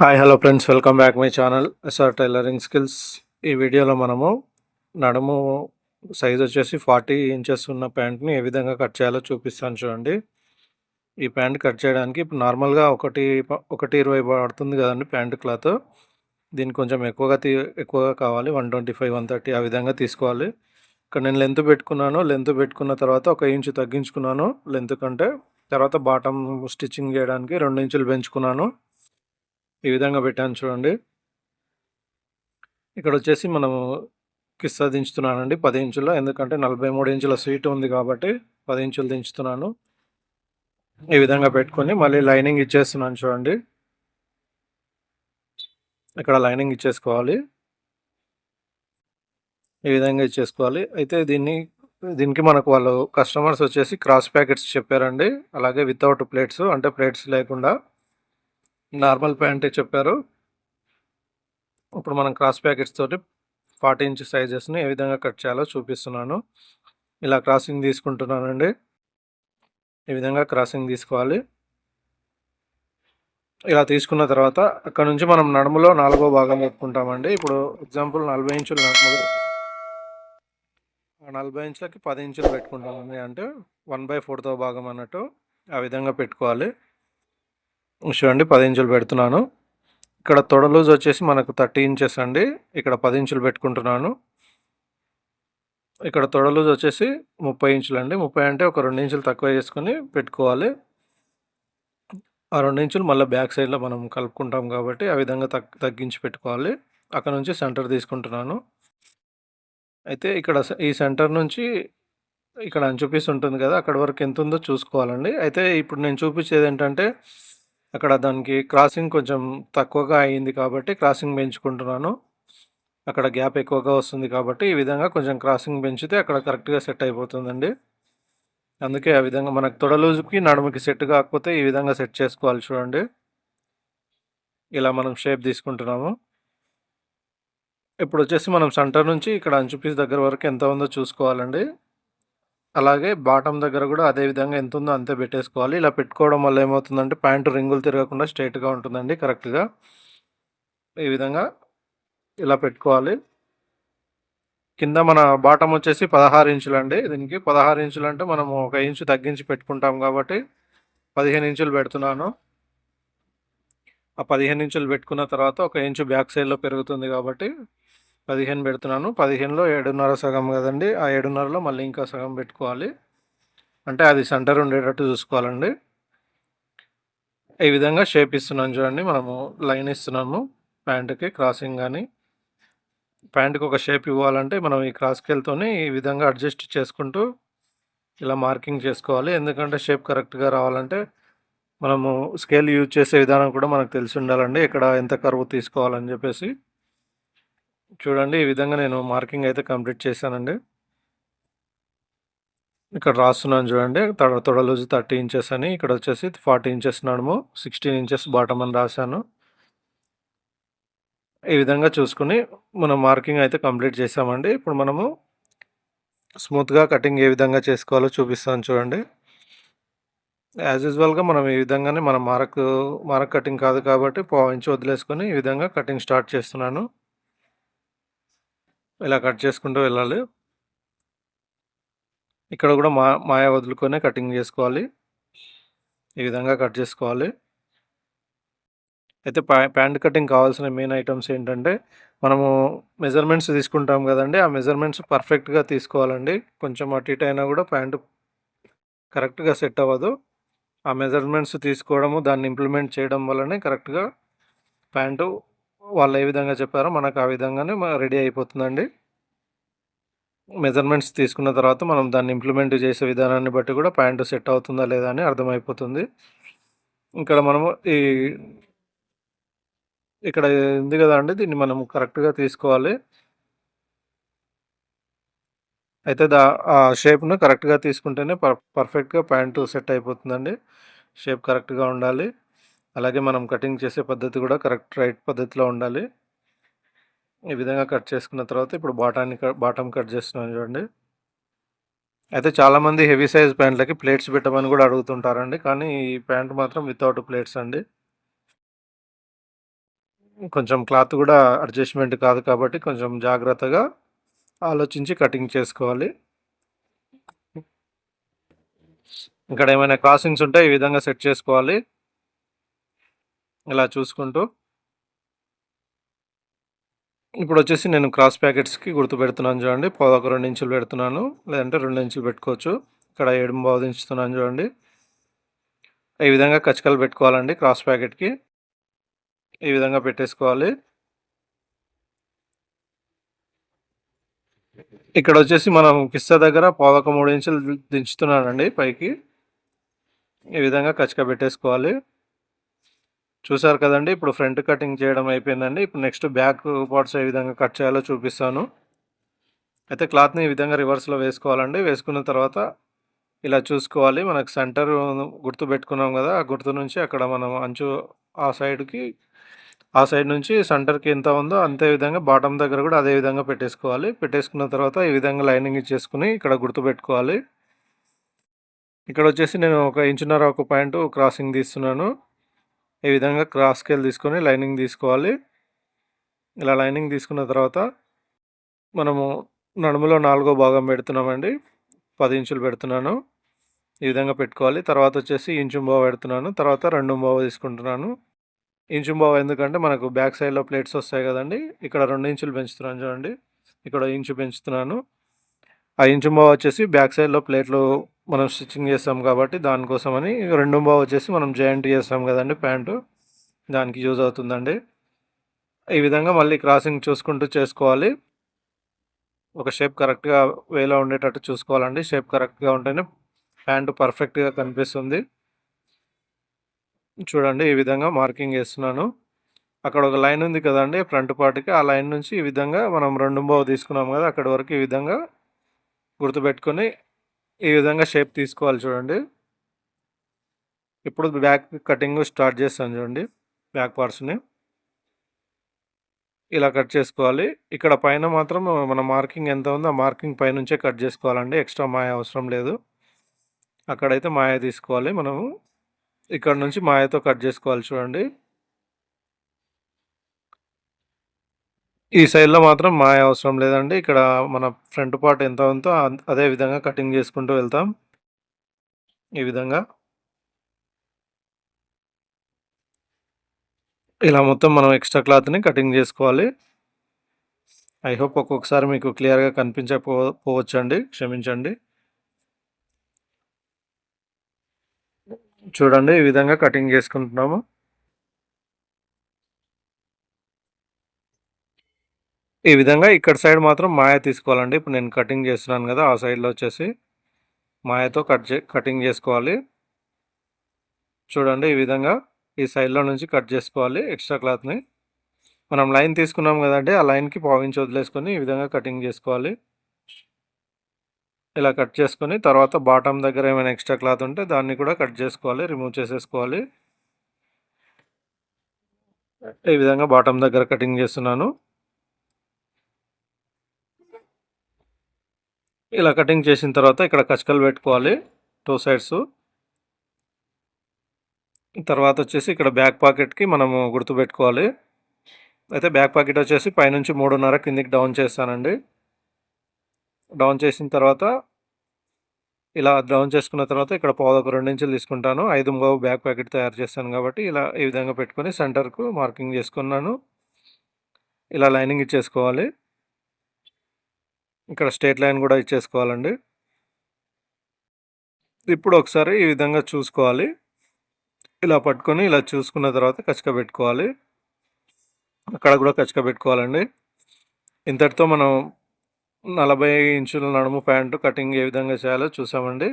Hi hello friends welcome back my channel SR tailoring skills ఈ వీడియోలో మనము నడుము సైజ్ వచ్చేసి ఫార్టీ ఇంచెస్ ఉన్న ప్యాంట్ని ఏ విధంగా కట్ చేయాలో చూపిస్తాను చూడండి. ఈ ప్యాంట్ కట్ చేయడానికి ఇప్పుడు నార్మల్గా ఒకటి ఒకటి ఇరవై పడుతుంది కదండి ప్యాంట్ క్లాత్ దీనికి కొంచెం ఎక్కువగా తీ ఎక్కువగా కావాలి. One twenty five one thirty ఆ విధంగా తీసుకోవాలి. ఇక్కడ నేను లెంత్ పెట్టుకున్నాను. లెంత్ పెట్టుకున్న తర్వాత ఒక ఇంచు తగ్గించుకున్నాను. లెంత్ కంటే తర్వాత బాటమ్ స్టిచ్చింగ్ చేయడానికి రెండు ఇంచులు పెంచుకున్నాను. ఈ విధంగా పెట్టాను చూడండి. ఇక్కడ వచ్చేసి మనము కిస్సా దించుతున్నానండి పది ఇంచుల ఎందుకంటే నలభై మూడు ఇంచుల సీట్ ఉంది కాబట్టి పది ఇంచులు దించుతున్నాను. ఈ విధంగా పెట్టుకొని మళ్ళీ లైనింగ్ ఇచ్చేస్తున్నాను చూడండి. ఇక్కడ లైనింగ్ ఇచ్చేసుకోవాలి. ఈ విధంగా ఇచ్చేసుకోవాలి. అయితే దీన్ని దీనికి మనకు వాళ్ళు కస్టమర్స్ వచ్చేసి క్రాస్ ప్యాకెట్స్ చెప్పారండి. అలాగే వితౌట్ ప్లేట్స్ అంటే ప్లేట్స్ లేకుండా నార్మల్ ప్యాంటే చెప్పారు. ఇప్పుడు మనం క్రాస్ ప్యాకెట్స్ తోటి ఫార్టీ ఇంచ్ సైజెస్ని ఏ విధంగా కట్ చేయాలో చూపిస్తున్నాను. ఇలా క్రాసింగ్ తీసుకుంటున్నానండి. ఈ విధంగా క్రాసింగ్ తీసుకోవాలి? ఇలా తీసుకున్న తర్వాత అక్కడ నుంచి మనం నడుములో నాలుగో భాగం చెప్పుకుంటామండి ఇప్పుడు ఎగ్జాంపుల్ నలభై ఇంచులు నడుము. ఆ నలభై ఇంచులకి పది ఇంచులు పెట్టుకుంటామండి. అంటే వన్ బై ఫోర్తో భాగం అన్నట్టు ఆ విధంగా పెట్టుకోవాలి. చూడండి పది ఇంచులు పెడుతున్నాను. ఇక్కడ తొడ లూజ్ వచ్చేసి మనకు థర్టీ ఇంచెస్ అండి. ఇక్కడ పది ఇంచులు పెట్టుకుంటున్నాను. ఇక్కడ తొడ లూజ్ వచ్చేసి ముప్పై ఇంచులు అండి. ముప్పై అంటే ఒక రెండు ఇంచులు తక్కువ చేసుకొని పెట్టుకోవాలి. ఆ రెండు ఇంచులు మళ్ళీ బ్యాక్ సైడ్లో మనం కలుపుకుంటాం కాబట్టి ఆ విధంగా తగ్ తగ్గించి పెట్టుకోవాలి. అక్కడ నుంచి సెంటర్ తీసుకుంటున్నాను. అయితే ఇక్కడ ఈ సెంటర్ నుంచి ఇక్కడ అంచు పీస్ ఉంటుంది కదా అక్కడ వరకు ఎంత ఉందో చూసుకోవాలండి. అయితే ఇప్పుడు నేను చూపించేది ఏంటంటే అక్కడ దానికి క్రాసింగ్ కొంచెం తక్కువగా అయింది కాబట్టి క్రాసింగ్ పెంచుకుంటున్నాను. అక్కడ గ్యాప్ ఎక్కువగా వస్తుంది కాబట్టి ఈ విధంగా కొంచెం క్రాసింగ్ పెంచితే అక్కడ కరెక్ట్గా సెట్ అయిపోతుందండి. అందుకే ఆ విధంగా మనకు తొడలూజుకి నడుముకి సెట్ కాకపోతే ఈ విధంగా సెట్ చేసుకోవాలి చూడండి. ఇలా మనం షేప్ తీసుకుంటున్నాము. ఇప్పుడు వచ్చేసి మనం సెంటర్ నుంచి ఇక్కడ అంచు పీస్ దగ్గర వరకు ఎంత ఉందో చూసుకోవాలండి. అలాగే బాటమ్ దగ్గర కూడా అదే విధంగా ఎంత ఉందో అంతే పెట్టేసుకోవాలి. ఇలా పెట్టుకోవడం వల్ల ఏమవుతుందంటే ప్యాంటు రింగులు తిరగకుండా స్ట్రైట్గా ఉంటుందండి కరెక్ట్గా. ఈ విధంగా ఇలా పెట్టుకోవాలి. కింద మన బాటమ్ వచ్చేసి పదహారు ఇంచులు అండి దీనికి పదహారు ఇంచులు అంటే మనం ఒక ఇంచు తగ్గించి పెట్టుకుంటాం కాబట్టి పదిహేను ఇంచులు పెడుతున్నాను. ఆ పదిహేను ఇంచులు పెట్టుకున్న తర్వాత ఒక ఇంచు బ్యాక్ సైడ్లో పెరుగుతుంది కాబట్టి పదిహేను పెడుతున్నాను. పదిహేనులో ఏడున్నర సగం కదండి. ఆ ఏడున్నరలో మళ్ళీ ఇంకా సగం పెట్టుకోవాలి. అంటే అది సెంటర్ ఉండేటట్టు చూసుకోవాలండి. ఈ విధంగా షేప్ ఇస్తున్నాను చూడండి. మనము లైన్ ఇస్తున్నాము. ప్యాంటుకి క్రాసింగ్ కానీ. ప్యాంటుకి ఒక షేప్ ఇవ్వాలంటే మనం ఈ క్రాస్ స్కేల్తోని ఈ విధంగా అడ్జస్ట్ చేసుకుంటూ ఇలా మార్కింగ్ చేసుకోవాలి. ఎందుకంటే షేప్ కరెక్ట్గా రావాలంటే మనము స్కేల్ యూజ్ చేసే విధానం కూడా మనకు తెలిసి ఉండాలండి. ఇక్కడ ఎంత కరువు తీసుకోవాలని చెప్పేసి. చూడండి ఈ విధంగా నేను మార్కింగ్ అయితే కంప్లీట్ చేశానండి. ఇక్కడ రాస్తున్నాను చూడండి తొడ తొడలూజు థర్టీ ఇంచెస్ అని. ఇక్కడ వచ్చేసి ఫార్టీ ఇంచెస్ నడుము సిక్స్టీన్ ఇంచెస్ బాటమ్ అని రాశాను. ఈ విధంగా చూసుకుని మనం మార్కింగ్ అయితే కంప్లీట్ చేసామండి ఇప్పుడు మనము స్మూత్గా కటింగ్ ఏ విధంగా చేసుకోవాలో చూపిస్తాను చూడండి. యాజ్ యూజువల్గా మనం ఈ విధంగానే మనం మార్క్ మార్క్ కటింగ్ కాదు కాబట్టి పావు ఇంచు వదిలేసుకొని ఈ విధంగా కటింగ్ స్టార్ట్ చేస్తున్నాను. ఇలా కట్ చేసుకుంటూ వెళ్ళాలి. ఇక్కడ కూడా మా మాయ వదులుకొనే కటింగ్ చేసుకోవాలి. ఈ విధంగా కట్ చేసుకోవాలి. అయితే ప్యా ప్యాంట్ కటింగ్ కావాల్సిన మెయిన్ ఐటమ్స్ ఏంటంటే మనము మెజర్మెంట్స్ తీసుకుంటాం కదండి. ఆ మెజర్మెంట్స్ పర్ఫెక్ట్గా తీసుకోవాలండి. కొంచెం అటు ఇటు అయినా కూడా ప్యాంటు కరెక్ట్గా సెట్ అవ్వదు. ఆ మెజర్మెంట్స్ తీసుకోవడము దాన్ని ఇంప్లిమెంట్ చేయడం వల్లనే కరెక్ట్గా ప్యాంటు వాళ్ళు ఏ విధంగా చెప్పారో మనకు ఆ విధంగానే రెడీ అయిపోతుందండి. మెజర్మెంట్స్ తీసుకున్న తర్వాత మనం దాన్ని ఇంప్లిమెంట్ చేసే విధానాన్ని బట్టి కూడా ప్యాంటు సెట్ అవుతుందా లేదా అని అర్థమైపోతుంది. ఇక్కడ మనము ఈ ఇక్కడ ఉంది కదా అండి దీన్ని మనం కరెక్ట్గా తీసుకోవాలి. అయితే దా ఆ షేప్ను కరెక్ట్గా తీసుకుంటేనే పర్ పర్ఫెక్ట్గా ప్యాంటు సెట్ అయిపోతుందండి. షేప్ కరెక్ట్గా ఉండాలి. అలాగే మనం కటింగ్ చేసే పద్ధతి కూడా కరెక్ట్ రైట్ పద్ధతిలో ఉండాలి. ఈ విధంగా కట్ చేసుకున్న తర్వాత ఇప్పుడు బాటాన్ని బాటమ్ కట్ చేస్తున్నాను చూడండి. అయితే చాలామంది హెవీ సైజ్ ప్యాంట్లకి ప్లేట్స్ పెట్టమని కూడా అడుగుతుంటారండి. కానీ ఈ ప్యాంట్ మాత్రం వితౌట్ ప్లేట్స్ అండి. కొంచెం క్లాత్ కూడా అడ్జస్ట్మెంట్ కాదు కాబట్టి కొంచెం జాగ్రత్తగా ఆలోచించి కటింగ్ చేసుకోవాలి. ఇక్కడ ఏమైనా క్రాసింగ్స్ ఉంటే ఈ విధంగా సెట్ చేసుకోవాలి. ఇలా చూసుకుంటూ ఇప్పుడు వచ్చేసి నేను క్రాస్ ప్యాకెట్స్కి గుర్తు పెడుతున్నాను చూడండి. ఒక రెండు ఇంచులు పెడుతున్నాను. లేదంటే రెండు ఇంచులు పెట్టుకోవచ్చు. ఇక్కడ ఏడు బాగు దించుతున్నాను చూడండి. ఈ విధంగా కచ్చకలు పెట్టుకోవాలండి క్రాస్ ప్యాకెట్కి. ఈ విధంగా పెట్టేసుకోవాలి. ఇక్కడ వచ్చేసి మనం కిస్తా దగ్గర పావక మూడు ఇంచులు దించుతున్నానండి పైకి. ఈ విధంగా కచ్చక పెట్టేసుకోవాలి. చూసారు కదండి. ఇప్పుడు ఫ్రంట్ కటింగ్ చేయడం అయిపోయిందండి. ఇప్పుడు నెక్స్ట్ బ్యాక్ పార్ట్స్ ఏ విధంగా కట్ చేయాలో చూపిస్తాను. అయితే క్లాత్ని ఈ విధంగా రివర్స్లో వేసుకోవాలండి. వేసుకున్న తర్వాత ఇలా చూసుకోవాలి. మనకు సెంటర్ గుర్తు పెట్టుకున్నాం కదా ఆ గుర్తు నుంచి అక్కడ మనం అంచు ఆ సైడ్కి ఆ సైడ్ నుంచి సెంటర్కి ఎంత ఉందో అంతే విధంగా బాటమ్ దగ్గర కూడా అదే విధంగా పెట్టేసుకోవాలి. పెట్టేసుకున్న తర్వాత ఈ విధంగా లైనింగ్ ఇచ్చేసుకుని ఇక్కడ గుర్తు పెట్టుకోవాలి. ఇక్కడ వచ్చేసి నేను ఒక ఇంచున్నర ఒక పాయింట్ క్రాసింగ్ తీస్తున్నాను. ఈ విధంగా క్రాస్ స్కేల్ తీసుకొని లైనింగ్ తీసుకోవాలి. ఇలా లైనింగ్ తీసుకున్న తర్వాత మనము నడుములో నాలుగో భాగం పెడుతున్నామండి. పది ఇంచులు పెడుతున్నాను. ఈ విధంగా పెట్టుకోవాలి. తర్వాత వచ్చేసి ఇంచుంబావ పెడుతున్నాను. తర్వాత రెండు బావ తీసుకుంటున్నాను. ఇంచుంబావ ఎందుకంటే మనకు బ్యాక్ సైడ్లో ప్లేట్స్ వస్తాయి కదండి. ఇక్కడ రెండు ఇంచులు పెంచుతున్నాను చూడండి. ఇక్కడ ఇంచు పెంచుతున్నాను. ఆ ఇంచు బావ వచ్చేసి బ్యాక్ సైడ్లో ప్లేట్లు మనం స్టిచ్చింగ్ చేస్తాం కాబట్టి దానికోసమని రెండు బావ వచ్చేసి మనం జాయింట్ చేస్తాం కదండి ప్యాంటు. దానికి యూజ్ అవుతుందండి. ఈ విధంగా మళ్ళీ క్రాసింగ్ చూసుకుంటూ చేసుకోవాలి. ఒక షేప్ కరెక్ట్గా వేలో ఉండేటట్టు చూసుకోవాలండి. షేప్ కరెక్ట్గా ఉంటేనే ప్యాంటు పర్ఫెక్ట్గా కనిపిస్తుంది. చూడండి ఈ విధంగా మార్కింగ్ వేస్తున్నాను అక్కడ ఒక లైన్ ఉంది కదండి ఫ్రంట్ పార్ట్కి. ఆ లైన్ నుంచి ఈ విధంగా మనం రెండు బావు తీసుకున్నాం కదా అక్కడి వరకు ఈ విధంగా గుర్తుపెట్టుకొని ఈ విధంగా షేప్ తీసుకోవాలి చూడండి. ఇప్పుడు బ్యాక్ కటింగ్ స్టార్ట్ చేస్తాను చూడండి బ్యాక్ పార్ట్స్ని. ఇలా కట్ చేసుకోవాలి. ఇక్కడ పైన మాత్రం మన మార్కింగ్ ఎంత ఉందో ఆ మార్కింగ్ పైనుంచే కట్ చేసుకోవాలండి ఎక్స్ట్రా మాయ అవసరం లేదు. అక్కడైతే మాయ తీసుకోవాలి మనము. ఇక్కడ నుంచి మాయతో కట్ చేసుకోవాలి చూడండి. ఈ సైడ్లో మాత్రం మాయ అవసరం లేదండి. ఇక్కడ మన ఫ్రంట్ పార్ట్ ఎంత ఉందో అదే విధంగా కటింగ్ చేసుకుంటూ వెళ్తాం. ఈ విధంగా. ఇలా మొత్తం మనం ఎక్స్ట్రా క్లాత్ని కటింగ్ చేసుకోవాలి. ఐ హోప్ ఒక్కొక్కసారి మీకు క్లియర్గా కనిపించకపోవచ్చండి క్షమించండి. చూడండి ఈ విధంగా కటింగ్ చేసుకుంటున్నాము. ఈ విధంగా ఇక్కడ సైడ్ మాత్రం మాయ తీసుకోవాలండి. ఇప్పుడు నేను కటింగ్ చేస్తున్నాను కదా ఆ సైడ్లో వచ్చేసి మాయతో కట్ చే కటింగ్ చేసుకోవాలి. చూడండి ఈ విధంగా ఈ సైడ్లో నుంచి కట్ చేసుకోవాలి ఎక్స్ట్రా క్లాత్ని. మనం లైన్ తీసుకున్నాం కదండి ఆ లైన్కి పావించి వదిలేసుకొని ఈ విధంగా కటింగ్ చేసుకోవాలి. ఇలా కట్ చేసుకొని తర్వాత బాటమ్ దగ్గర ఏమైనా ఎక్స్ట్రా క్లాత్ ఉంటే దాన్ని కూడా కట్ చేసుకోవాలి రిమూవ్ చేసేసుకోవాలి. ఈ విధంగా బాటమ్ దగ్గర కటింగ్ చేస్తున్నాను. ఇలా కటింగ్ చేసిన తర్వాత ఇక్కడ కచకలు పెట్టుకోవాలి. Two sides. తర్వాత వచ్చేసి ఇక్కడ బ్యాక్ పాకెట్కి మనము గుర్తుపెట్టుకోవాలి అయితే బ్యాక్ పాకెట్ వచ్చేసి పైనుంచి మూడున్నర కిందికి డౌన్ చేస్తానండి. డౌన్ చేసిన తర్వాత ఇలా డౌన్ చేసుకున్న తర్వాత ఇక్కడ పావుదొక రెండు నుంచి తీసుకుంటాను. ఐదు బాబు బ్యాక్ ప్యాకెట్ తయారు చేస్తాను కాబట్టి ఇలా ఈ విధంగా పెట్టుకొని సెంటర్కు మార్కింగ్ చేసుకున్నాను. ఇలా లైనింగ్ ఇచ్చేసుకోవాలి. ఇక్కడ స్టేట్ లైన్ కూడా ఇచ్చేసుకోవాలండి. ఇప్పుడు ఒకసారి ఈ విధంగా చూసుకోవాలి. ఇలా పట్టుకొని ఇలా చూసుకున్న తర్వాత కచ్చక పెట్టుకోవాలి. అక్కడ కూడా కచ్చక పెట్టుకోవాలండి. ఇంతటితో మనం నలభై ఇంచుల నడుము ప్యాంటు కటింగ్ ఏ విధంగా చేయాలో చూసామండి.